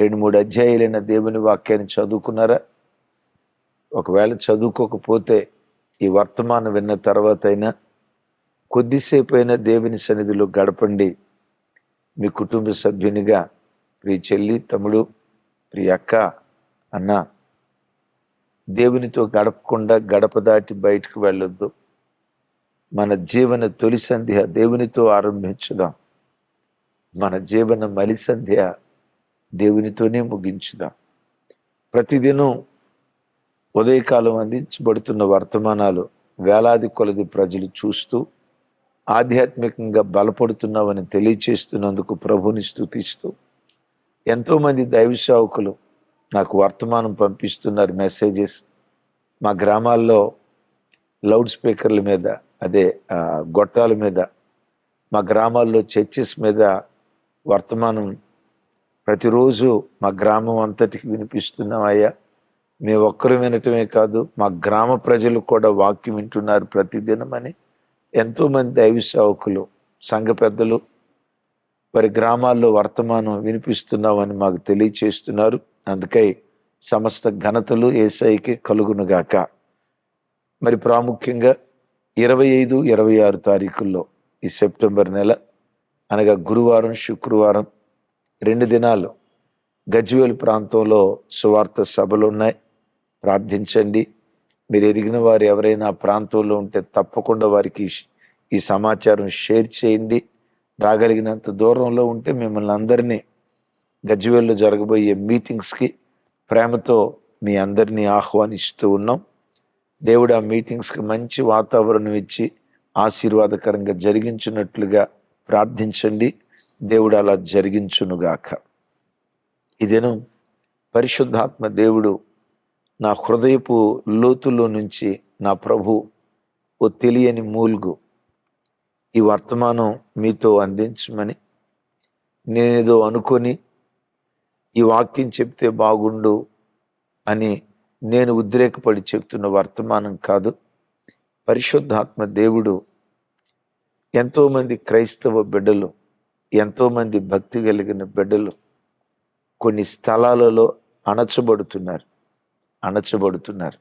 రెండు మూడు అధ్యాయులైన దేవుని వాక్యాన్ని చదువుకున్నారా? ఒకవేళ చదువుకోకపోతే ఈ వర్తమానం విన్న తర్వాత అయినా కొద్దిసేపు అయినా దేవుని సన్నిధిలో గడపండి. మీ కుటుంబ సభ్యునిగా ప్రియ చెల్లి తమ్ముడు ప్రియ అక్క అన్న దేవునితో గడపకుండా గడప దాటి బయటకు వెళ్ళొద్దు. మన జీవన తొలి సంధ్య దేవునితో ఆరంభించుదాం. మన జీవన మలి సంధ్య దేవునితోనే ముగించుదాం. ప్రతిదినం ఉదయకాలం అందించబడుతున్న వర్తమానాలు వేలాది కొలది ప్రజలు చూస్తూ ఆధ్యాత్మికంగా బలపడుతున్నామని తెలియచేస్తున్నందుకు ప్రభుని స్థుతిస్తూ ఎంతోమంది దైవ సేవకులు నాకు వర్తమానం పంపిస్తున్నారు మెసేజెస్. మా గ్రామాల్లో లౌడ్ స్పీకర్ల మీద అదే గొట్టాల మీద మా గ్రామాల్లో చర్చెస్ మీద వర్తమానం ప్రతిరోజు మా గ్రామం అంతటికి వినిపిస్తున్నాం అయ్యా మేము ఒక్కరు వినటమే కాదు మా గ్రామ ప్రజలు కూడా వాక్యం వింటున్నారు ప్రతిదినం అని ఎంతోమంది దైవ సేవకులు సంఘ పెద్దలు వారి గ్రామాల్లో వర్తమానం వినిపిస్తున్నామని మాకు తెలియచేస్తున్నారు. అందుకై సమస్త ఘనతలు ఏసైకి కలుగునుగాక. మరి ప్రాముఖ్యంగా ఇరవై ఐదు ఇరవై ఆరు తారీఖుల్లో ఈ సెప్టెంబర్ నెల అనగా గురువారం శుక్రవారం రెండు దినాలు గజ్వేల్ ప్రాంతంలో సువార్త సభలు ఉన్నాయి ప్రార్థించండి. మీరు ఎరిగిన వారు ఎవరైనా ప్రాంతంలో ఉంటే తప్పకుండా వారికి ఈ సమాచారం షేర్ చేయండి. రాగలిగినంత దూరంలో ఉంటే మిమ్మల్ని అందరినీ గజ్వేల్లో జరగబోయే మీటింగ్స్కి ప్రేమతో మీ అందరినీ ఆహ్వానిస్తూ ఉన్నాం. దేవుడు ఆ మీటింగ్స్కి మంచి వాతావరణం ఇచ్చి ఆశీర్వాదకరంగా జరిగించినట్లుగా ప్రార్థించండి. దేవుడు అలా జరిగించునుగాక. ఇదేను పరిశుద్ధాత్మ దేవుడు నా హృదయపు లోతులో నుంచి నా ప్రభు ఓ తెలియని మూల్గు ఈ వర్తమానం మీతో అందించమని నేనేదో అనుకొని ఈ వాక్యం చెప్తే బాగుండు అని నేను ఉద్రేకపడి చెప్తున్న వర్తమానం కాదు. పరిశుద్ధాత్మ దేవుడు ఎంతోమంది క్రైస్తవ బిడ్డలు ఎంతోమంది భక్తి కలిగిన బిడ్డలు కొన్ని స్థలాలలో అణచబడుతున్నారు. అణచబడుతున్నారు.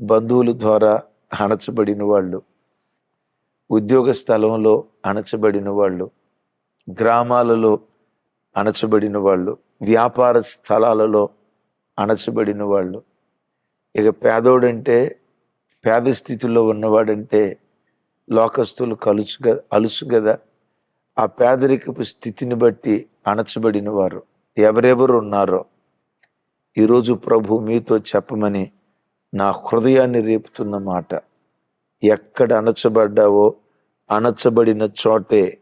బంధువుల ద్వారా అణచబడిన వాళ్ళు ఉద్యోగ స్థలంలో అణచబడిన వాళ్ళు గ్రామాలలో అణచబడిన వాళ్ళు వ్యాపార స్థలాలలో అణచబడిన వాళ్ళు. ఇక పేదోడంటే పేద స్థితిలో ఉన్నవాడంటే లోకస్తులు కలుసు అలుసు కదా ఆ పేదరికపు స్థితిని బట్టి అణచబడిన వారు ఎవరెవరు ఉన్నారో ఈరోజు ప్రభు మీతో చెప్పమని నా హృదయాన్ని రేపుతున్న మాట. ఎక్కడ అణచబడ్డావో అణచబడిన చోటే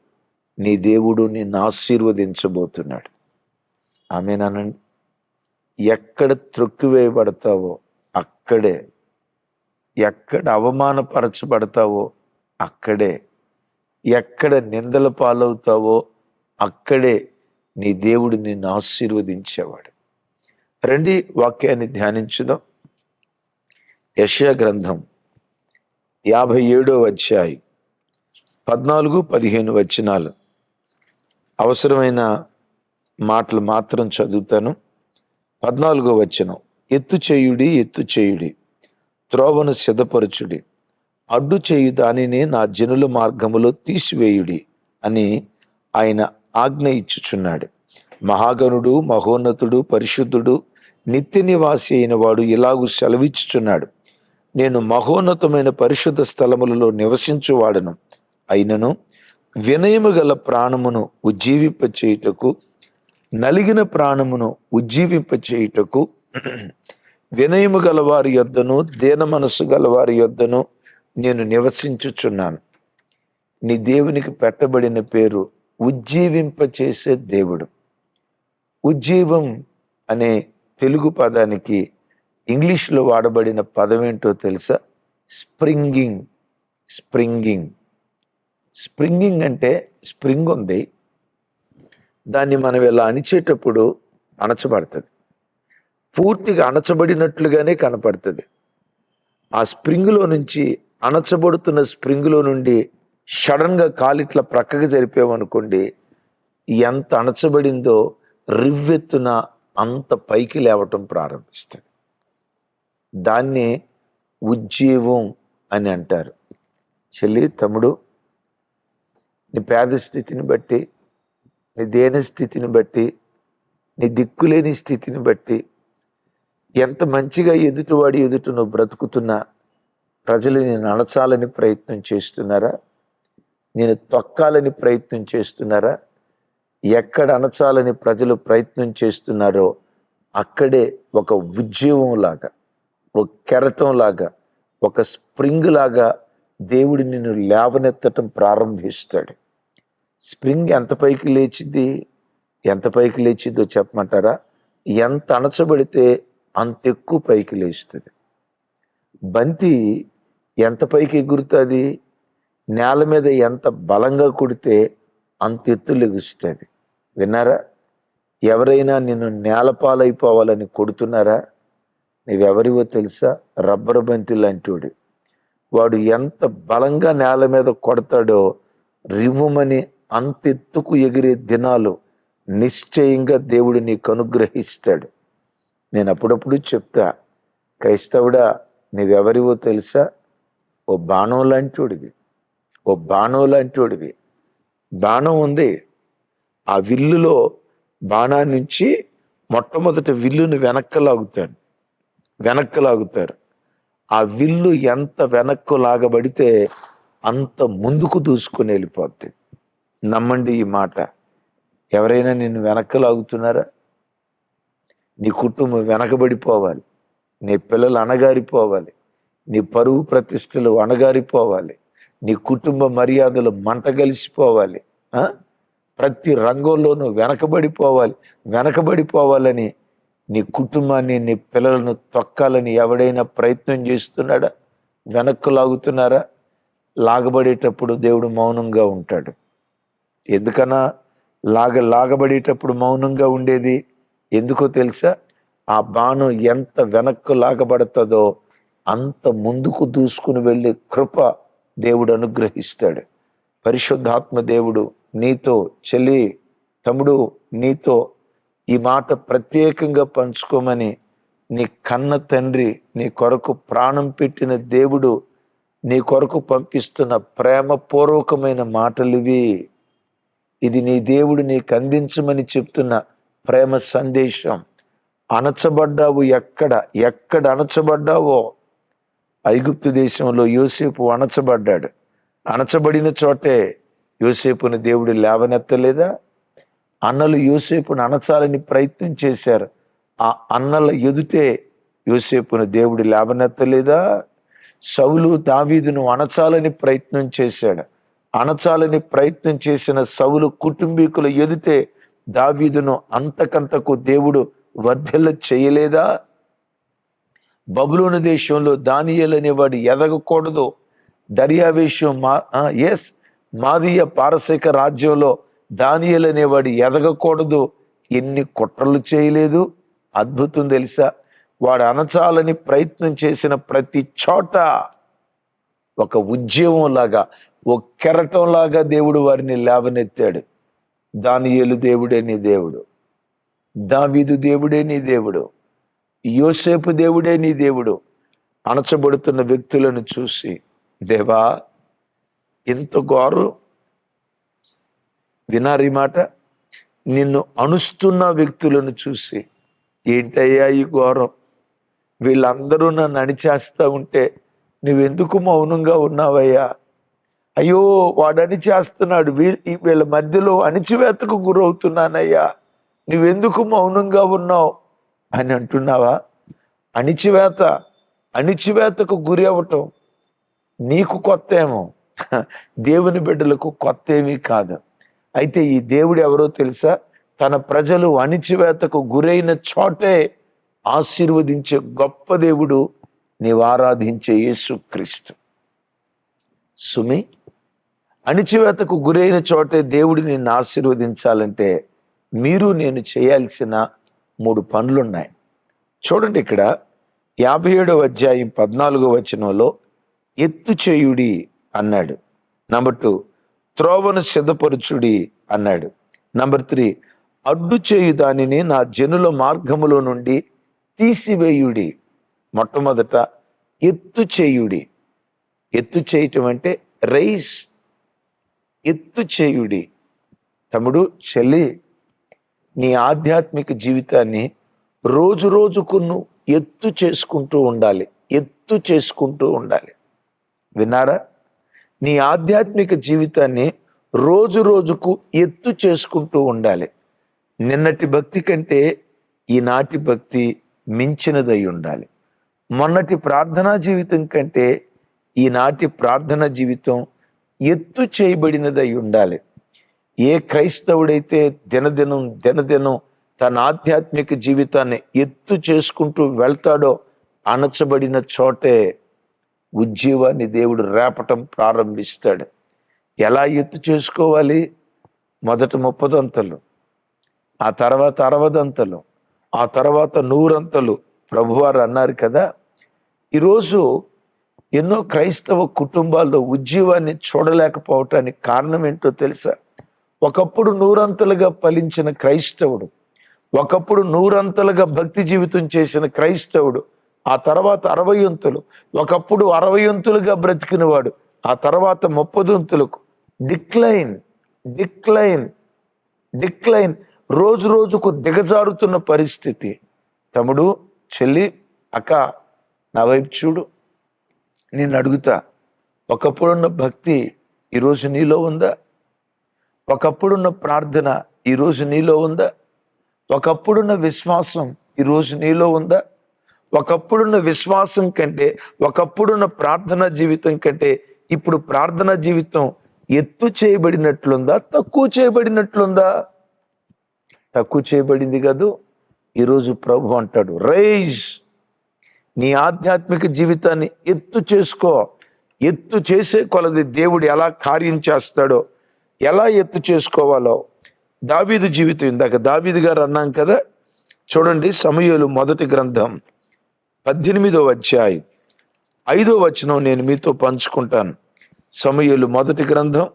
నీ దేవుడు నిన్ను ఆశీర్వదించబోతున్నాడు. ఆమెనానండి ఎక్కడ త్రొక్కివేయబడతావో అక్కడే. ఎక్కడ అవమానపరచబడతావో అక్కడే. ఎక్కడ నిందల పాలవుతావో అక్కడే నీ దేవుడు నిన్ను ఆశీర్వదించేవాడు. రండి వాక్యాన్ని ధ్యానించుదాం. యశయ గ్రంథం యాభై ఏడో అధ్యాయం పద్నాలుగు పదిహేను వచనాలు. అవసరమైన మాటలు మాత్రం చదువుతాను. పద్నాలుగో వచనం ఎత్తు చేయుడి ఎత్తు చేయుడి త్రోవను సిద్ధపరచుడి. అడ్డు చేయు దానిని నా జనుల మార్గములో తీసివేయుడి అని ఆయన ఆజ్ఞ ఇచ్చుచున్నాడు. మహాగణుడు మహోన్నతుడు పరిశుద్ధుడు నిత్య నివాసి అయిన వాడు ఇలాగూ సెలవిచ్చుచున్నాడు. నేను మహోన్నతమైన పరిశుద్ధ స్థలములలో నివసించువాడను. అయినను వినయము గల ప్రాణమును ఉజ్జీవింపచేయుటకు నలిగిన ప్రాణమును ఉజ్జీవింపచేయుటకు వినయము గల వారి యొద్దను దీన మనసు గల వారి యొద్దను నేను నివసించుచున్నాను. నీ దేవునికి పెట్టబడిన పేరు ఉజ్జీవింపచేసే దేవుడు. ఉజ్జీవం అనే తెలుగు పదానికి ఇంగ్లీష్లో వాడబడిన పదం ఏంటో తెలుసా? స్ప్రింగింగ్. స్ప్రింగింగ్. స్ప్రింగింగ్ అంటే స్ప్రింగ్ ఉంది. దాన్ని మనం ఇలా అణిచేటప్పుడు అణచబడుతుంది. పూర్తిగా అణచబడినట్లుగానే కనపడుతుంది. ఆ స్ప్రింగ్లో నుంచి అణచబడుతున్న స్ప్రింగ్లో నుండి సడన్గా కాలిట్ల ప్రక్కకి జరిపామనుకోండి ఎంత అణచబడిందో రివ్వెత్తున అంత పైకి లేవటం ప్రారంభిస్తుంది. దాన్ని ఉజ్జీవం అని అంటారు. చెల్లి తమ్ముడు నీ పేద స్థితిని బట్టి నీ దేన స్థితిని బట్టి నీ దిక్కులేని స్థితిని బట్టి ఎంత మంచిగా ఎదుటివాడి ఎదుట నువ్వు బ్రతుకుతున్నా ప్రజలు నేను అణచాలని ప్రయత్నం చేస్తున్నారా? నేను తొక్కాలని ప్రయత్నం చేస్తున్నారా? ఎక్కడ అణచాలని ప్రజలు ప్రయత్నం చేస్తున్నారో అక్కడే ఒక ఉద్యమం లాగా ఒక కెరటం లాగా ఒక స్ప్రింగ్ లాగా దేవుడు నిన్ను లేవనెత్తటం ప్రారంభిస్తాడు. స్ప్రింగ్ ఎంత పైకి లేచింది ఎంత పైకి లేచిందో చెప్పమంటారా? ఎంత అణచబడితే అంత ఎక్కువ పైకి లేస్తుంది. బంతి ఎంత పైకి ఎగురుతుంది? నేల మీద ఎంత బలంగా కొడితే అంత ఎత్తులు ఎగుస్తుంది విన్నారా? ఎవరైనా నిన్ను నేలపాలైపోవాలని కొడుతున్నారా? నీవెవరివో తెలుసా? రబ్బరు బంతి లాంటివాడు. వాడు ఎంత బలంగా నేల మీద కొడతాడో రివ్వమని అంత ఎత్తుకు ఎగిరే దినాలు నిశ్చయంగా దేవుడు నీకు అనుగ్రహిస్తాడు. నేను అప్పుడప్పుడు చెప్తా క్రైస్తవుడా నీవెవరివో తెలుసా? ఓ బాణం లాంటివాడివి. ఓ బాణం లాంటివాడివి. బాణం ఉంది. ఆ విల్లులో బాణాన్ని నుంచి మొట్టమొదటి విల్లుని వెనక్కి లాగుతాడు వెనక్కి లాగుతారు. ఆ విల్లు ఎంత వెనక్కు లాగబడితే అంత ముందుకు దూసుకొని వెళ్ళిపోద్ది. నమ్మండి ఈ మాట. ఎవరైనా నిన్ను వెనక్కి లాగుతున్నారా? నీ కుటుంబం వెనకబడిపోవాలి. నీ పిల్లలు అనగారిపోవాలి నీ పరువు ప్రతిష్టలు అణగారిపోవాలి. నీ కుటుంబ మర్యాదలు మంట కలిసిపోవాలి ప్రతి రంగంలోనూ వెనకబడిపోవాలి. వెనకబడిపోవాలని నీ కుటుంబాన్ని నీ పిల్లలను తొక్కాలని ఎవడైనా ప్రయత్నం చేస్తున్నాడా? వెనక్కు లాగుతున్నారా? లాగబడేటప్పుడు దేవుడు మౌనంగా ఉంటాడు. ఎందుకన్నా లాగ లాగబడేటప్పుడు మౌనంగా ఉండేది? ఎందుకో తెలుసా? ఆ బాణం ఎంత వెనక్కు లాగబడుతుందో అంత ముందుకు దూసుకుని వెళ్ళే కృప దేవుడు అనుగ్రహిస్తాడు. పరిశుద్ధాత్మ దేవుడు నీతో చెల్లి తమ్ముడు నీతో ఈ మాట ప్రత్యేకంగా పంచుకోమని నీ కన్న తండ్రి నీ కొరకు ప్రాణం పెట్టిన దేవుడు నీ కొరకు పంపిస్తున్న ప్రేమపూర్వకమైన మాటలు ఇవి ఇది నీ దేవుడు నీకు అందించమని చెప్తున్న ప్రేమ సందేశం. అణచబడ్డావు ఎక్కడ ఎక్కడ అణచబడ్డావో ఐగుప్తు దేశంలో యోసేపు అణచబడ్డాడు. అణచబడిన చోటే యోసేపుని దేవుడు లేవనెత్తలేదా? అన్నలు యోసేపును అణచాలని ప్రయత్నం చేశారు. ఆ అన్నల ఎదుటే యోసేపును దేవుడు లేవనెత్తలేదా? సౌలు దావీదును అణచాలని ప్రయత్నం చేశాడు. అణచాలని ప్రయత్నం చేసిన సౌలు కుటుంబీకుల ఎదుటే దావీదును అంతకంతకు దేవుడు వర్ధెల్ల చేయలేదా? బబులోని దేశంలో దానియేలు అనేవాడు ఎదగకూడదు. దర్యావేశం మా ఎస్ మాదీయ పారసీక రాజ్యంలో దానియేలు అనేవాడు ఎదగకూడదు. ఎన్ని కుట్రలు చేయలేదు. అద్భుతం తెలుసా? వాడు అనచాలని ప్రయత్నం చేసిన ప్రతి చోట ఒక ఉద్యమంలాగా ఒక లాగా దేవుడు వారిని లేవనెత్తాడు. దానియేలు దేవుడే నీ దేవుడు. దావీదు దేవుడే నీ దేవుడు. యోసేపు దేవుడే నీ దేవుడు అణచబడుతున్న వ్యక్తులను చూసి దేవా ఎంత ఘోరం? వినారీ మాట నిన్ను అణుస్తున్న వ్యక్తులను చూసి ఏంటయ్యా ఈ ఘోరం? వీళ్ళందరూ నన్ను అణిచేస్తూ ఉంటే నువ్వెందుకు మౌనంగా ఉన్నావయ్యా? అయ్యో వాడు అణిచేస్తున్నాడు వీ వీళ్ళ మధ్యలో అణిచివేతకు గురవుతున్నానయ్యా. నువ్వెందుకు మౌనంగా ఉన్నావు? అని అంటున్నావా? అణిచివేత అణిచివేతకు గురి అవ్వటం నీకు కొత్త ఏమో దేవుని బిడ్డలకు కొత్త ఏమీ కాదు. అయితే ఈ దేవుడు ఎవరో తెలుసా? తన ప్రజలు అణిచివేతకు గురైన చోటే ఆశీర్వదించే గొప్ప దేవుడు నీవు ఆరాధించే యేసుక్రీస్తు సుమి అణిచివేతకు గురైన చోటే దేవుడు నిన్ను ఆశీర్వదించాలంటే మీరు నేను చేయాల్సిన మూడు పనులున్నాయి. చూడండి ఇక్కడ యాభై ఏడవ అధ్యాయం పద్నాలుగో వచనంలో ఎత్తు చేయుడి అన్నాడు. నంబర్ టూ త్రోవను సిద్ధపరచుడి అన్నాడు. నంబర్ త్రీ అడ్డు చేయు దానిని నా జనుల మార్గములో నుండి తీసివేయుడి. మొట్టమొదట ఎత్తు చేయుడి. ఎత్తు చేయటం అంటే రైస్. ఎత్తు చేయుడి. తమ్ముడు చెల్లి నీ ఆధ్యాత్మిక జీవితాన్ని రోజు రోజుకు నువ్వు ఎత్తు చేసుకుంటూ ఉండాలి ఎత్తు చేసుకుంటూ ఉండాలి. విన్నారా? నీ ఆధ్యాత్మిక జీవితాన్ని రోజు రోజుకు ఎత్తు చేసుకుంటూ ఉండాలి. నిన్నటి భక్తి కంటే ఈనాటి భక్తి మించినదై ఉండాలి. మొన్నటి ప్రార్థనా జీవితం కంటే ఈనాటి ప్రార్థన జీవితం ఎత్తు చేయబడినదై ఉండాలి. ఏ క్రైస్తవుడైతే దినదినం దినదినం తన ఆధ్యాత్మిక జీవితాన్ని ఎత్తు చేసుకుంటూ వెళ్తాడో అణచబడిన చోటే ఉజ్జీవాన్ని దేవుడు రేపటం ప్రారంభిస్తాడు. ఎలా ఎత్తు చేసుకోవాలి? మొదట ముప్పదంతలు ఆ తర్వాత అరవదంతలు ఆ తర్వాత నూరంతలు. ప్రభువారు అన్నారు కదా ఈరోజు ఎన్నో క్రైస్తవ కుటుంబాల్లో ఉజ్జీవాన్ని చూడలేకపోవటానికి కారణం ఏంటో తెలుసా? ఒకప్పుడు నూరంతలుగా ఫలించిన క్రైస్తవుడు ఒకప్పుడు నూరంతలుగా భక్తి జీవితం చేసిన క్రైస్తవుడు ఆ తర్వాత అరవై అంతులు ఒకప్పుడు అరవై అంతులుగా బ్రతికినవాడు ఆ తర్వాత ముప్పదొంతులకు డిక్లైన్ డిక్లైన్ డిక్లైన్ రోజు రోజుకు దిగజారుతున్న పరిస్థితి. తమ్ముడు చెల్లి అక్క నా వైపు చూడు. నేను అడుగుతా ఒకప్పుడున్న భక్తి ఈరోజు నీలో ఉందా? ఒకప్పుడున్న ప్రార్థన ఈరోజు నీలో ఉందా? ఒకప్పుడున్న విశ్వాసం ఈరోజు నీలో ఉందా? ఒకప్పుడున్న విశ్వాసం కంటే ఒకప్పుడున్న ప్రార్థన జీవితం కంటే ఇప్పుడు ప్రార్థన జీవితం ఎత్తు చేయబడినట్లుందా? తక్కువ చేయబడినట్లుందా? తక్కువ చేయబడింది కాదు. ఈరోజు ప్రభు అంటాడు రైజ్. నీ ఆధ్యాత్మిక జీవితాన్ని ఎత్తు చేసుకో. ఎత్తు చేసే కొలది దేవుడు ఎలా కార్యం చేస్తాడో ఎలా ఎత్తు చేసుకోవాలో దావీదు జీవితం ఇందాక దావీదు గారు అన్నాం కదా. చూడండి సమయలు మొదటి గ్రంథం పద్దెనిమిదో అధ్యాయం ఐదో వచనం నేను మీతో పంచుకుంటాను. సమయలు మొదటి గ్రంథం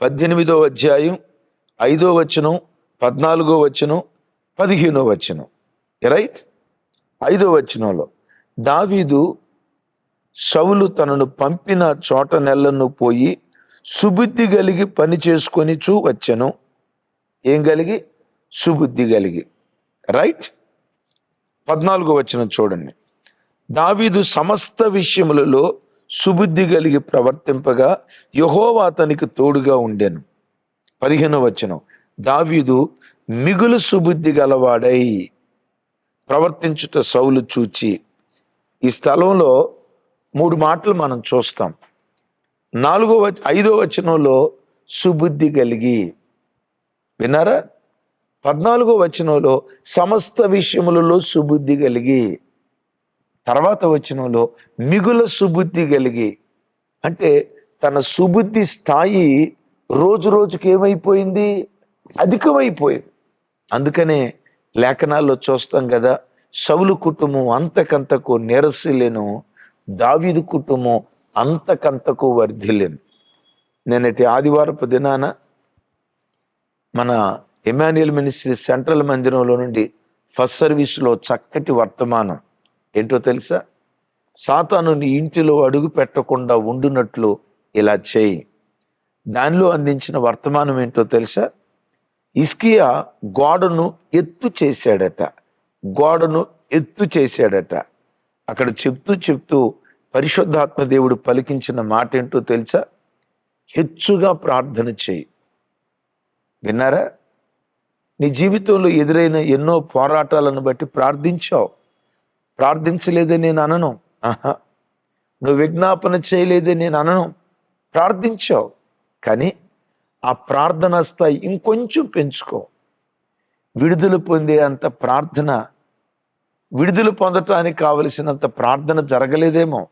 పద్దెనిమిదో అధ్యాయం ఐదో వచనం పద్నాలుగో వచనం పదిహేనో వచనం. రైట్ ఐదో వచనంలో దావీదు సౌలు తనను పంపిన చోట నెలను పోయి సుబుద్ధి కలిగి పని చేసుకొని చూ వచ్చను ఏం కలిగి? సుబుద్ధి కలిగి. రైట్? పద్నాలుగో వచ్చిన చూడండి. దావీదు సమస్త విషయములలో సుబుద్ధి కలిగి ప్రవర్తింపగా యహోవా అతనికి తోడుగా ఉండెను. పదిహేనో వచనం. దావీదు మిగులు సుబుద్ధి గలవాడై ప్రవర్తించుట సౌలు చూచి. ఈ స్థలంలో మూడు మాటలు మనం చూస్తాం. నాలుగో వచ ఐదో వచనంలో సుబుద్ధి కలిగి. విన్నారా? పద్నాలుగో వచనంలో సమస్త విషయములలో సుబుద్ధి కలిగి. తర్వాత వచనంలో మిగుల సుబుద్ధి కలిగి. అంటే తన సుబుద్ధి స్థాయి రోజు రోజుకి ఏమైపోయింది? అధికమైపోయింది. అందుకనే లేఖనాల్లో చూస్తాం కదా సవులు కుటుంబం అంతకంతకు నిరసిలేను దావీదు కుటుంబం అంతకంతకు వర్ధిల్లేను నేనటి ఆదివారపు దినాన మన ఎమాన్యుయల్ మినిస్ట్రీ సెంట్రల్ మందిరంలో నుండి ఫస్ట్ సర్వీస్లో చక్కటి వర్తమానం. ఏంటో తెలుసా? సాతాను నీ ఇంటిలో అడుగు పెట్టకుండా ఉండునట్లు ఇలా చేయి. దానిలో అందించిన వర్తమానం ఏంటో తెలుసా? ఇస్కియా గోడను ఎత్తు చేశాడట. గోడను ఎత్తు చేశాడట. అక్కడ చెప్తూ చెప్తూ పరిశుద్ధాత్మ దేవుడు పలికించిన మాట ఏంటో తెలుసా? హెచ్చుగా ప్రార్థన చేయి. విన్నారా? నీ జీవితంలో ఎదురైన ఎన్నో పోరాటాలను బట్టి ప్రార్థించావు. ప్రార్థించలేదే నేను అనను. ఆహా. నువ్వు విజ్ఞాపన చేయలేదే నేను అనను. ప్రార్థించావు. కానీ ఆ ప్రార్థన స్థాయి ఇంకొంచెం పెంచుకో. విడుదల పొందే అంత ప్రార్థన విడుదల పొందటానికి కావలసినంత ప్రార్థన జరగలేదేమో.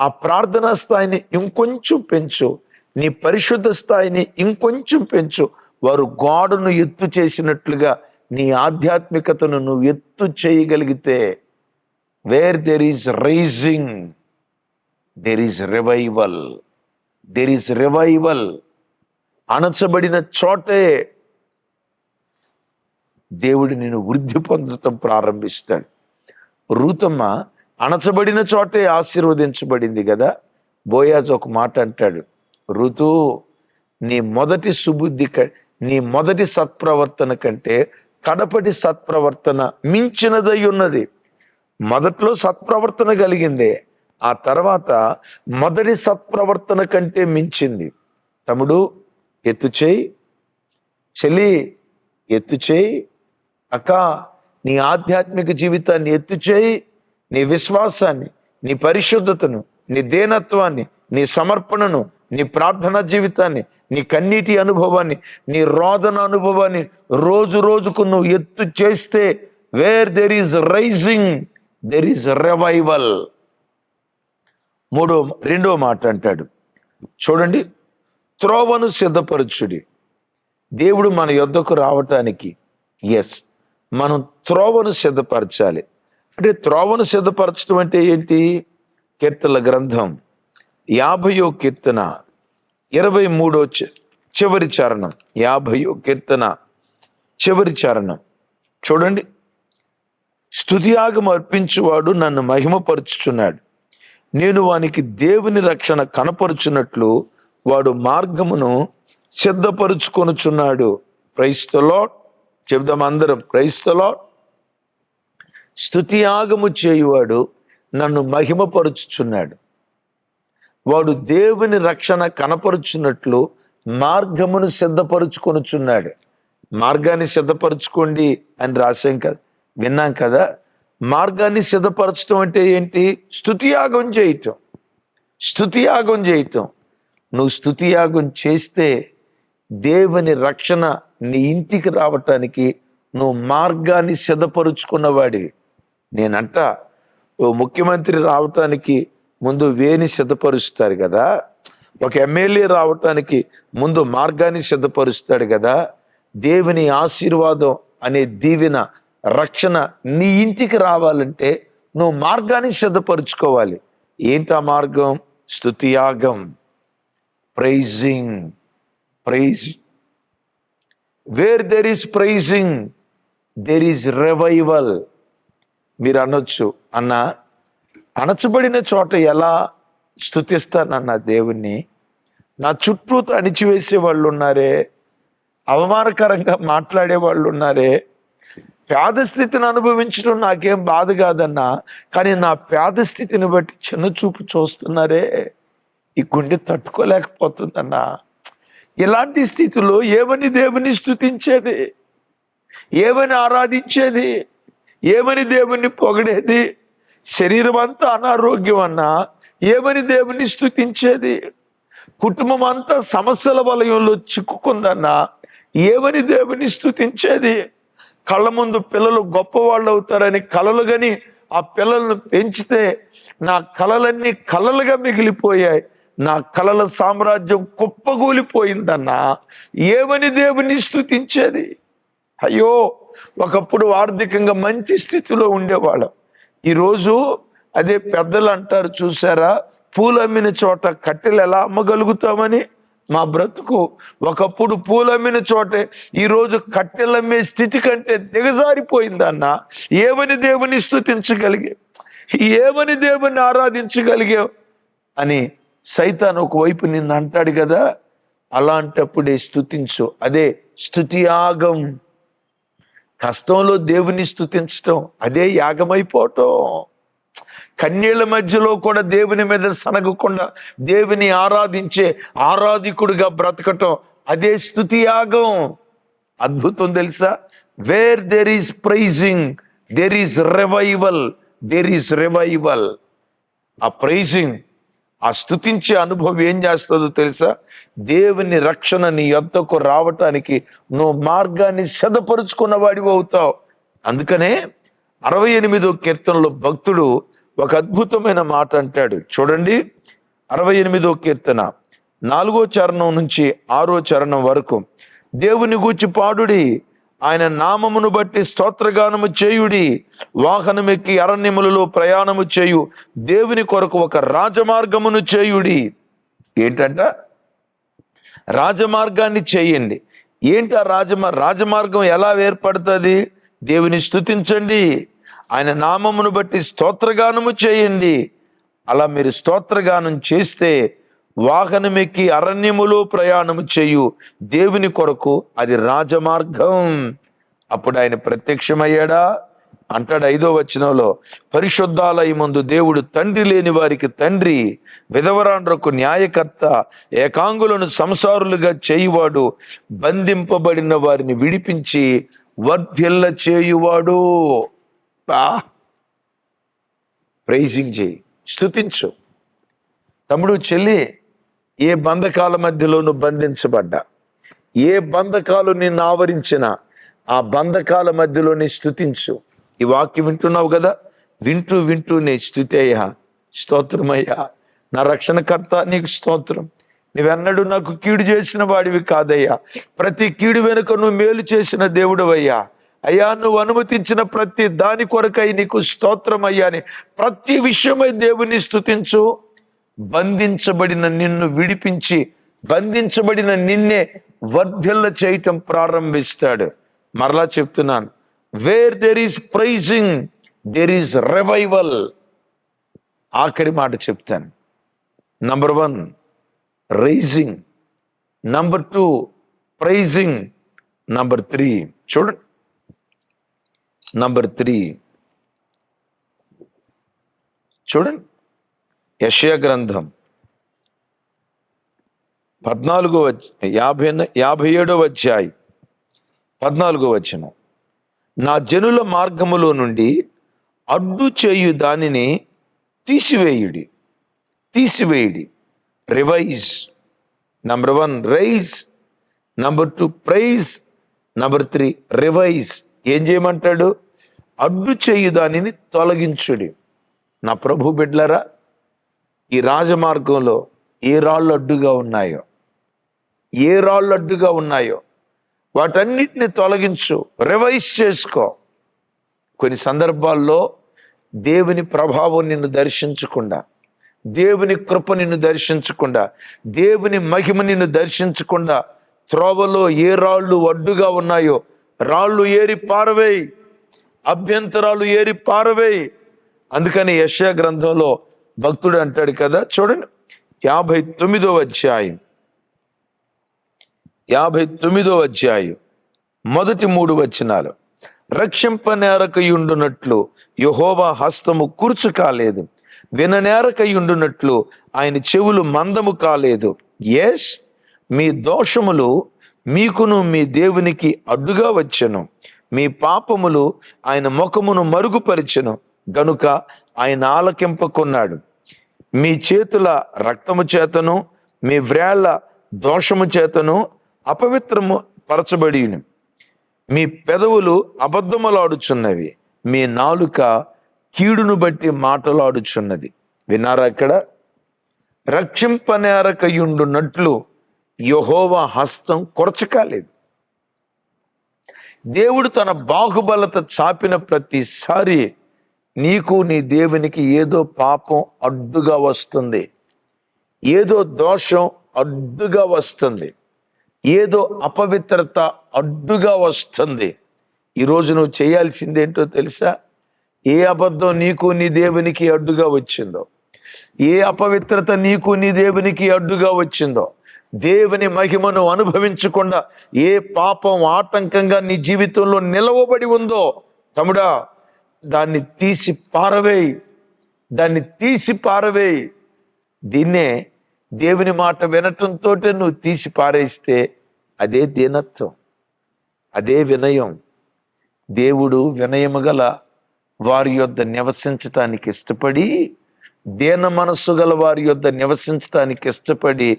ఆ ప్రార్థనా స్థాయిని ఇంకొంచెం పెంచు. నీ పరిశుద్ధ స్థాయిని ఇంకొంచెం పెంచు. వారు గోడను ఎత్తు చేసినట్లుగా నీ ఆధ్యాత్మికతను నువ్వు ఎత్తు చేయగలిగితే where there is rising there is revival there is revival అణచబడిన చోటే దేవుడు నేను వృద్ధి పొందటం ప్రారంభిస్తాడు. రూతమ్మ అణచబడిన చోటే ఆశీర్వదించబడింది కదా? బోయాజ్ ఒక మాట అంటాడు. ఋతు నీ మొదటి సుబుద్ధి క- నీ మొదటి సత్ప్రవర్తన కంటే కడపటి సత్ప్రవర్తన మించినదై ఉన్నది మొదట్లో సత్ప్రవర్తన కలిగిందే ఆ తర్వాత మొదటి సత్ప్రవర్తన కంటే మించింది. తమ్ముడు ఎత్తు చేయి. చెల్లి ఎత్తు చేయి. అక్క నీ ఆధ్యాత్మిక జీవితాన్ని ఎత్తు చేయి. నీ విశ్వాసాన్ని నీ పరిశుద్ధతను నీ దేనత్వాన్ని నీ సమర్పణను నీ ప్రార్థనా జీవితాన్ని నీ కన్నీటి అనుభవాన్ని నీ రోదన అనుభవాన్ని రోజు రోజుకు నువ్వు ఎత్తు చేస్తే where there is rising there is revival మూడో రెండో మాట అంటాడు. చూడండి త్రోవను సిద్ధపరచుడి. దేవుడు మన యొద్దకు రావటానికి ఎస్ మనం త్రోవను సిద్ధపరచాలి. అంటే త్రోవను సిద్ధపరచడం అంటే ఏంటి? కీర్తన గ్రంథం యాభయో కీర్తన ఇరవై మూడో చి- చివరి చరణం. యాభయో కీర్తన చివరి చరణం. చూడండి. స్తుతియాగం అర్పించువాడు నన్ను మహిమపరుచుచున్నాడు. నేను వానికి దేవుని రక్షణ కనపరుచున్నట్లు వాడు మార్గమును సిద్ధపరుచుకొనుచున్నాడు. క్రైస్తలో చెబుదాం అందరం. క్రైస్తలో స్తుతియాగము చేయువాడు నన్ను మహిమపరుచుచున్నాడు. వాడు దేవుని రక్షణ కనపరుచున్నట్లు మార్గమును సిద్ధపరుచుకొనుచున్నాడు. మార్గాన్ని సిద్ధపరచుకోండి అని రాసాం కదా విన్నాం కదా. మార్గాన్ని సిద్ధపరచడం అంటే ఏంటి? స్తుతియాగం చేయటం. స్తుతియాగం చేయటం. నువ్వు స్తుతియాగం చేస్తే దేవుని రక్షణ నీ ఇంటికి రావటానికి నువ్వు మార్గాన్ని సిద్ధపరుచుకున్నవాడివి. నేనంట ఓ ముఖ్యమంత్రి రావటానికి ముందు వేని సిద్ధపరుస్తారు కదా. ఒక ఎమ్మెల్యే రావటానికి ముందు మార్గాన్ని సిద్ధపరుస్తాడు కదా. దేవుని ఆశీర్వాదం అనే దీవెన రక్షణ నీ ఇంటికి రావాలంటే నువ్వు మార్గాన్ని సిద్ధపరుచుకోవాలి. ఏంటా మార్గం? స్థుతియాగం praising. Praise. Where there is praising. There is revival. మీరు అనొచ్చు అన్న అణచబడిన చోట ఎలా స్థుతిస్తానన్న దేవుణ్ణి నా చుట్టూ అణిచివేసే వాళ్ళు ఉన్నారే అవమానకరంగా మాట్లాడే వాళ్ళు ఉన్నారే పేద స్థితిని అనుభవించడం నాకేం బాధ కాదన్నా కానీ నా పేద స్థితిని బట్టి చిన్న చూపు చూస్తున్నారే ఈ గుండె తట్టుకోలేకపోతుందన్నా. ఇలాంటి స్థితిలో ఏమని దేవుని స్థుతించేది ఏమని ఆరాధించేది? ఏమని దేవుణ్ణి పొగిడేది? శరీరం అంతా అనారోగ్యం అన్నా ఏమని దేవుణ్ణి స్థుతించేది కుటుంబం అంతా సమస్యల వలయంలో చిక్కుకుందన్నా ఏమని దేవుని స్థుతించేది కళ్ళ ముందు పిల్లలు గొప్పవాళ్ళు అవుతారని కలలు గని ఆ పిల్లలను పెంచితే నా కలలన్నీ కలలుగా మిగిలిపోయాయి. నా కలల సామ్రాజ్యం కుప్పగూలిపోయిందన్నా ఏమని దేవుని స్థుతించేది అయ్యో ఒకప్పుడు ఆర్థికంగా మంచి స్థితిలో ఉండేవాళ్ళం. ఈరోజు అదే పెద్దలు అంటారు చూసారా పూలమ్మిన చోట కట్టెలు ఎలా అమ్మగలుగుతామని? మా బ్రతుకు ఒకప్పుడు పూలమ్మిన చోటే ఈరోజు కట్టెలమ్మే స్థితి కంటే దిగజారిపోయిందన్న ఏమని దేవుని స్థుతించగలిగే ఏమని దేవుని ఆరాధించగలిగావు అని సైతాన్ ఒకవైపు నిన్ను అంటాడు కదా అలాంటప్పుడే స్థుతించు అదే స్థుతియాగం కష్టంలో దేవుని స్థుతించటం అదే యాగమైపోవటం. కన్నీళ్ళ మధ్యలో కూడా దేవుని మీద సనగకుండా దేవుని ఆరాధించే ఆరాధికుడిగా బ్రతకటం అదే స్థుతి యాగం. అద్భుతం తెలుసా? Where there is praising there is revival there is revival ఆ ప్రైజింగ్ ఆ స్థుతించే అనుభవం ఏం చేస్తుందో తెలుసా? దేవుని రక్షణ నీ యొద్దకు రావటానికి నువ్వు మార్గాన్ని సిద్ధపరుచుకున్న వాడివి అవుతావు. అందుకనే అరవై ఎనిమిదో కీర్తనలో భక్తుడు ఒక అద్భుతమైన మాట అంటాడు. చూడండి అరవై ఎనిమిదో కీర్తన నాలుగో చరణం నుంచి ఆరో చరణం వరకు. దేవుని గూర్చి పాడుడి ఆయన నామమును బట్టి స్తోత్రగానము చేయుడి. వాహనమెక్కి అరణ్యములలో ప్రయాణము చేయు. దేవుని కొరకు ఒక రాజమార్గమును చేయుడి. ఏంటంట? రాజమార్గాన్ని చేయండి. ఏంటి ఆ రాజమ రాజమార్గం ఎలా ఏర్పడుతుంది? దేవుని స్తుతించండి. ఆయన నామమును బట్టి స్తోత్రగానము చేయండి. అలా మీరు స్తోత్రగానం చేస్తే వాహనమెక్కి అరణ్యములో ప్రయాణము చేయు దేవుని కొరకు అది రాజమార్గం. అప్పుడు ఆయన ప్రత్యక్షమయ్యాడా? అంటాడు ఐదో వచనంలో పరిశుద్ధాలయం ముందు దేవుడు తండ్రి లేని వారికి తండ్రి విధవరాండ్రకు న్యాయకర్త ఏకాంగులను సంసారులుగా చేయువాడు బంధింపబడిన వారిని విడిపించి వర్ధిల్ల చేయువాడు. ప్రైజింగ్ చేయి స్థుతించు తమ్ముడు చెల్లి ఏ బంధకాల మధ్యలోనూ బంధించబడ్డా? ఏ బంధకాలు నిన్ను ఆవరించినా ఆ బంధకాల మధ్యలోనే స్థుతించు. ఈ వాక్యం వింటున్నావు కదా? వింటూ వింటూ నీ స్థుతి స్తోత్రమయ్యా నా రక్షణకర్త నీకు స్తోత్రం. నువ్వెన్నడూ నాకు కీడు చేసిన వాడివి కాదయ్యా. ప్రతి కీడు వెనుక నువ్వు మేలు చేసిన దేవుడవయ్యా. అయ్యా నువ్వు అనుమతించిన ప్రతి దాని కొరకై నీకు స్తోత్రం అయ్యా అని ప్రతి విషయమై దేవుని స్థుతించు. బంధించబడిన నిన్ను విడిపించి బంధించబడిన నిన్నే వర్ధిల్ల చేయటం ప్రారంభిస్తాడు. మరలా చెప్తున్నాను where there is praising there is revival ఆఖరి మాట చెప్తాను. Number one rising number two praising number three చూడండి. నంబర్ త్రీ చూడండి. యషయ గ్రంథం పద్నాలుగో వచ్చ యాభై యాభై ఏడో వచ్చాయి పద్నాలుగో వచ్చిన నా జనుల మార్గములో నుండి అడ్డు చేయు దానిని తీసివేయుడి తీసివేయుడి. Revise number one rise number two praise number three revise ఏం చేయమంటాడు? అడ్డు చేయు దానిని తొలగించుడి. నా ప్రభు బిడ్లరా ఈ రాజమార్గంలో ఏ రాళ్ళు అడ్డుగా ఉన్నాయో ఏ రాళ్ళు అడ్డుగా ఉన్నాయో వాటన్నిటిని తొలగించు రివైజ్ చేసుకో. కొన్ని సందర్భాల్లో దేవుని ప్రభావం నిన్ను దర్శించకుండా దేవుని కృప నిన్ను దర్శించకుండా దేవుని మహిమ నిన్ను దర్శించకుండా త్రోవలో ఏ రాళ్ళు అడ్డుగా ఉన్నాయో రాళ్ళు ఏరి పారవేయి అభ్యంతరాలు ఏరి పారవేయి. అందుకని యశా గ్రంథంలో భక్తుడు అంటాడు కదా చూడండి యాభై తొమ్మిదో అధ్యాయం. యాభై తొమ్మిదో అధ్యాయం మొదటి మూడు వచనాలు. రక్షింపనేరకయుండునట్లు యహోవా హస్తము కూర్చు కాలేదు. విననేరకయుండునట్లు ఆయన చెవులు మందము కాలేదు. ఎస్ మీ దోషములు మీకును మీ దేవునికి అడ్డుగా వచ్చెను. మీ పాపములు ఆయన ముఖమును మరుగుపరిచెను. గనుక ఆయన ఆలకింపకున్నాడు మీ చేతుల రక్తము చేతను మీ వ్రేళ్ళ దోషము చేతను అపవిత్రము పరచబడి మీ పెదవులు అబద్ధములాడుచున్నవి మీ నాలుక కీడును బట్టి మాటలాడుచున్నది. విన్నారా అక్కడ రక్షింపనేరకయుండునట్లు యహోవా హస్తం కొరచకాలేదు దేవుడు తన బాహుబలత చాపిన ప్రతిసారి నీకు నీ దేవునికి ఏదో పాపం అడ్డుగా వస్తుంది. ఏదో దోషం అడ్డుగా వస్తుంది. ఏదో అపవిత్రత అడ్డుగా వస్తుంది. ఈరోజు నువ్వు చేయాల్సిందేంటో తెలుసా? ఏ అబద్ధం నీకు నీ దేవునికి అడ్డుగా వచ్చిందో ఏ అపవిత్రత నీకు నీ దేవునికి అడ్డుగా వచ్చిందో దేవుని మహిమను అనుభవించకుండా ఏ పాపం ఆటంకంగా నీ జీవితంలో నిలవబడి ఉందో తమ్ముడా దాన్ని తీసి పారవేయి దాన్ని తీసి పారవేయి. దీన్నే దేవుని మాట వినటంతో నువ్వు తీసి పారేస్తే అదే దీనత్వం అదే వినయం. దేవుడు వినయము గల వారి యొద్ద నివసించటానికి ఇష్టపడి దేన మనస్సు గల వారి యొద్ద నివసించటానికి ఇష్టపడి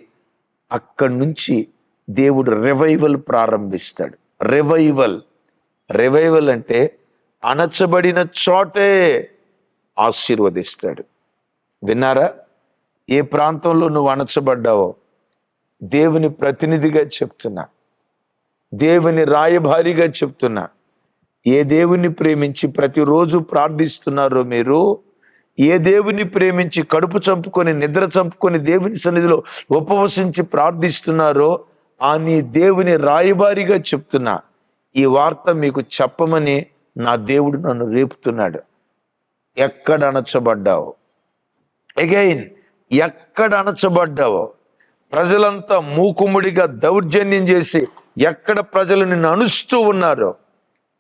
అక్కడి నుంచి దేవుడు రివైవల్ ప్రారంభిస్తాడు. రివైవల్ రివైవల్ అంటే అణచబడిన చోటే ఆశీర్వదిస్తాడు. విన్నారా? ఏ ప్రాంతంలో నువ్వు అణచబడ్డావో దేవుని ప్రతినిధిగా చెప్తున్నా. దేవుని రాయభారిగా చెప్తున్నా. ఏ దేవుని ప్రేమించి ప్రతిరోజు ప్రార్థిస్తున్నారో మీరు ఏ దేవుని ప్రేమించి కడుపు చంపుకొని నిద్ర చంపుకొని దేవుని సన్నిధిలో ఉపవసించి ప్రార్థిస్తున్నారో ఆ నీ దేవుని రాయబారిగా చెప్తున్నా. ఈ వార్త మీకు చెప్పమని నా దేవుడు నన్ను రేపుతున్నాడు. ఎక్కడ అణచబడ్డావు? అగైన్ ఎక్కడ అణచబడ్డావో? ప్రజలంతా మూకుముడిగా దౌర్జన్యం చేసి ఎక్కడ ప్రజలు నిన్ను అణుస్తూ ఉన్నారో?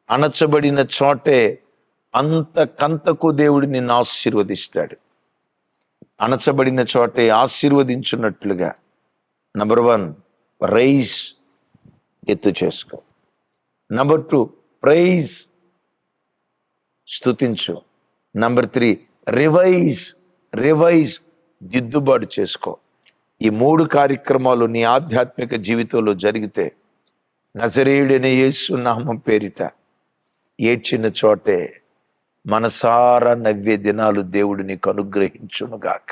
అణచబడిన చోటే అంతకంతకు దేవుడు నిన్ను ఆశీర్వదిస్తాడు. అణచబడిన చోటే ఆశీర్వదించున్నట్లుగా. నంబర్ వన్ రైస్ ఎత్తు చేసుకో నంబర్ టూ ప్రైజ్ స్తుతించు. నంబర్ త్రీ రివైజ్ రివైజ్ దిద్దుబాటు చేసుకో. ఈ మూడు కార్యక్రమాలు నీ ఆధ్యాత్మిక జీవితంలో జరిగితే నజరేయుడైన యేసు నామం పేరిట ఏడ్చిన చోటే మనసారా నవ్వే దినాలు దేవుడు నీకు అనుగ్రహించునుగాక.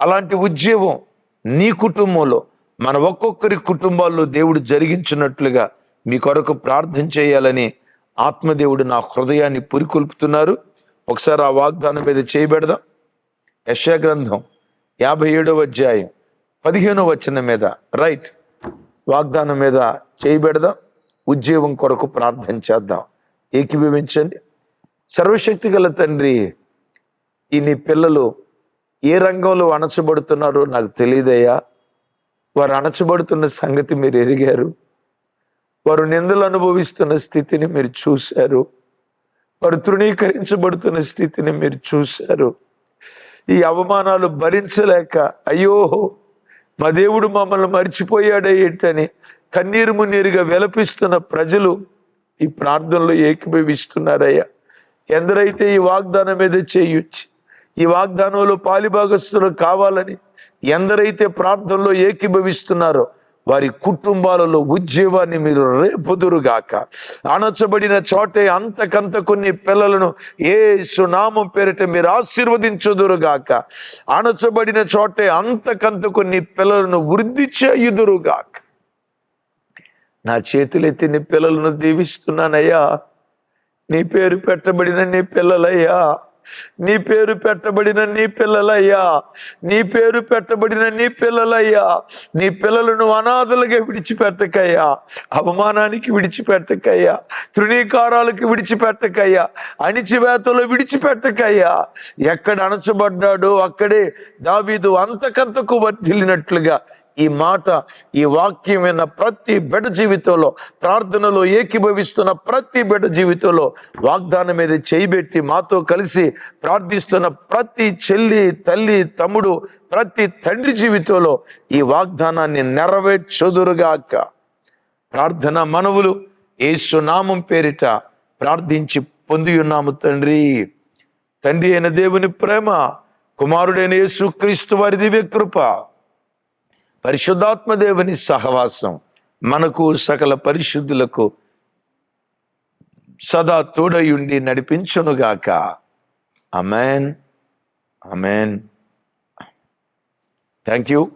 అలాంటి ఉద్యమం నీ కుటుంబంలో మన ఒక్కొక్కరి కుటుంబాల్లో దేవుడు జరిగించినట్లుగా మీ కొరకు ప్రార్థన చేయాలని ఆత్మదేవుడు నా హృదయాన్ని పురికొల్పుతున్నారు. ఒకసారి ఆ వాగ్దానం మీద చేయబెడదాం యశా గ్రంథం యాభై ఏడవ అధ్యాయం పదిహేనో వచనం మీద రైట్ వాగ్దానం మీద చేయబెడదాం ఉద్యోగం కొరకు ప్రార్థన చేద్దాం. ఏకీభవించండి. సర్వశక్తి గల తండ్రి ఈ నీ పిల్లలు ఏ రంగంలో అణచబడుతున్నారో నాకు తెలియదయ్యా. వారు అణచబడుతున్న సంగతి మీరు ఎరిగారు. వారు నిందలు అనుభవిస్తున్న స్థితిని మీరు చూశారు. వారు తృణీకరించబడుతున్న స్థితిని మీరు చూశారు. ఈ అవమానాలు భరించలేక అయ్యో మా దేవుడు మమ్మల్ని మర్చిపోయాడే ఏంటని కన్నీరు మున్నీరుగా విలపిస్తున్న ప్రజలు ఈ ప్రార్థనలో ఏకీభవిస్తున్నారయ్యా. ఎందరైతే ఈ వాగ్దానం మీద చేయొచ్చు ఈ వాగ్దానంలో పాలిభాగస్తులు కావాలని ఎందరైతే ప్రార్థనలో ఏకీభవిస్తున్నారో వారి కుటుంబాలలో ఉద్యోగాన్ని మీరు రేపుదురుగాక. అణచబడిన చోటే అంతకంత కొన్ని పిల్లలను ఏ సునామం పేరిట మీరు ఆశీర్వదించుదురుగాక. అణచబడిన చోటే అంతకంత కొన్ని పిల్లలను వృద్ధి చేయుదురుగాక. నా చేతులెత్తి నీ పిల్లలను దీవిస్తున్నానయ్యా. నీ పేరు పెట్టబడిన నీ పిల్లలయ్యా. నీ పేరు పెట్టబడిన నీ పిల్లలయ్యా. నీ పేరు పెట్టబడిన నీ పిల్లలయ్యా. నీ పిల్లలను అనాథలుగా విడిచిపెట్టకయ్యా. అవమానానికి విడిచిపెట్టకయ్యా. తృణీకారాలకు విడిచిపెట్టకయ్యా. అణిచివేతలో విడిచిపెట్టకయ్యా. ఎక్కడ అణచబడ్డాడో అక్కడే దావీదు అంతకంతకు వర్ధిల్లినట్లుగా ఈ మాట ఈ వాక్యం విన్న ప్రతి బిడ్డ జీవితంలో ప్రార్థనలో ఏకీభవిస్తున్న ప్రతి బిడ్డ జీవితంలో వాగ్దానం మీద చేయబెట్టి మాతో కలిసి ప్రార్థిస్తున్న ప్రతి చెల్లి తల్లి తమ్ముడు ప్రతి తండ్రి జీవితంలో ఈ వాగ్దానాన్ని నెరవేర్చుదురుగాక. ప్రార్థన మనవులు యేసు నామం పేరిట ప్రార్థించి పొంది ఉన్నాము తండ్రి. తండ్రి అయిన దేవుని ప్రేమ కుమారుడైన యేసు క్రీస్తు వారి దివ్య కృప పరిశుద్ధాత్మదేవుని సహవాసం మనకు సకల పరిశుద్ధులకు సదా తోడయుండి నడిపించునుగాక. Amen amen thank you.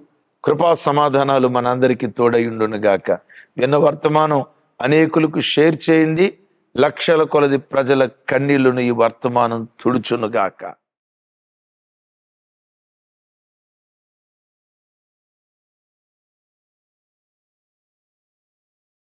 కృపా సమాధానాలు మనందరికీ తోడయుండునుగాక. విన్న వర్తమానం అనేకులకు షేర్ చేయండి. లక్షల కొలది ప్రజల కన్నీళ్ళను ఈ వర్తమానం తుడుచునుగాక.